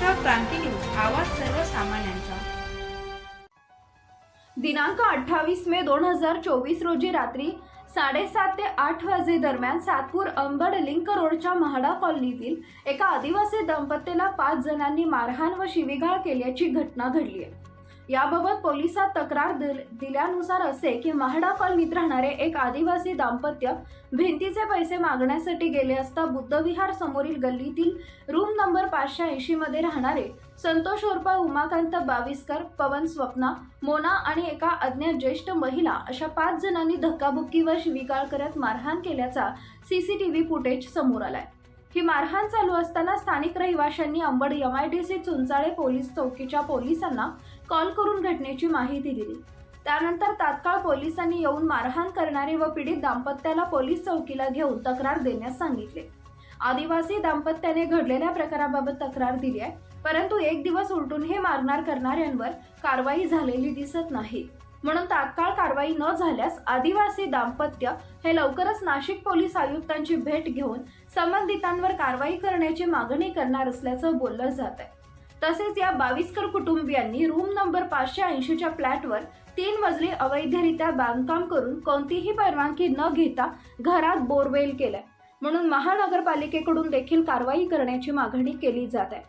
क्रांती news आवाज सर्वसामान्यांचा. दिनांक अठ्ठावीस मे दोन हजार चोवीस रोजी रात्री साडेसात ते आठ वाजे दरम्यान सातपूर अंबड लिंक रोडच्या म्हाडा कॉलनीतील एका आदिवासी दंपतीला पाच जणांनी मारहाण व शिवीगाळ केल्याची घटना घडली आहे. याबाबत पोलिसात तक्रार दिल- दिल्यानुसार असे की महाडा कॉलनीत राहणारे एक आदिवासी दाम्पत्य भिंतीचे पैसे मागण्यासाठी गेले असता बुद्धविहार समोरील गल्लीतील रूम नंबर पाचशे ऐंशी मध्ये राहणारे संतोष उर्फ उमाकांत बाविस्कर पवन स्वप्ना मोना आणि एका अज्ञात ज्येष्ठ महिला अशा पाच जणांनी धक्काबुक्की व करत मारहाण केल्याचा सीसीटीव्ही फुटेज समोर आलाय. ही मारहाण चालू असताना स्थानिक रहिवाशांनी अंबड सी चुंचाळे पोलीस चौकीच्या पोलिसांना कॉल करून घटनेची माहिती दिली. त्यानंतर तात्काळ पोलिसांनी येऊन मारहाण करणारे व पीडित दाम्पत्याला पोलीस चौकीला घेऊन तक्रार देण्यास सांगितले. आदिवासी दाम्पत्याने घडलेल्या प्रकाराबाबत तक्रार दिली आहे परंतु एक दिवस उलटून हे मारणार करणाऱ्यांवर कारवाई झालेली दिसत नाही. म्हणून तात्काळ कारवाई न झाल्यास आदिवासी दाम्पत्य हे लवकरच नाशिक पोलीस आयुक्तांची भेट घेऊन संबंधितांवर कारवाई करण्याची मागणी करणार असल्याचं बोललं जात आहे. तसेच या बाविस्कर कुटुंबियांनी रूम नंबर पाचशे ऐंशीच्या फ्लॅटवर तीन मजली अवैधरित्या बांधकाम करून कोणतीही परवानगी न घेता घरात बोरवेल केलाय. म्हणून महानगरपालिकेकडून देखील कारवाई करण्याची मागणी केली जात आहे.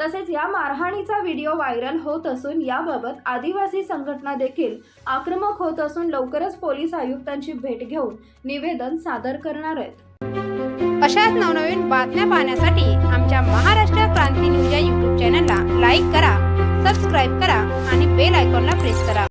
तसेच या मारहाणीचा व्हिडिओ व्हायरल होत असून याबाबत आदिवासी संघटना देखील आक्रमक होत असून लवकरच पोलीस आयुक्तांची भेट घेऊन निवेदन सादर करणार आहेत. अशाच नवनवीन बातम्या पाहण्यासाठी आमच्या महाराष्ट्र क्रांती न्यूज या यूट्यूब चॅनलला लाईक करा सबस्क्राईब करा आणि बेल आयकॉनला प्रेस करा.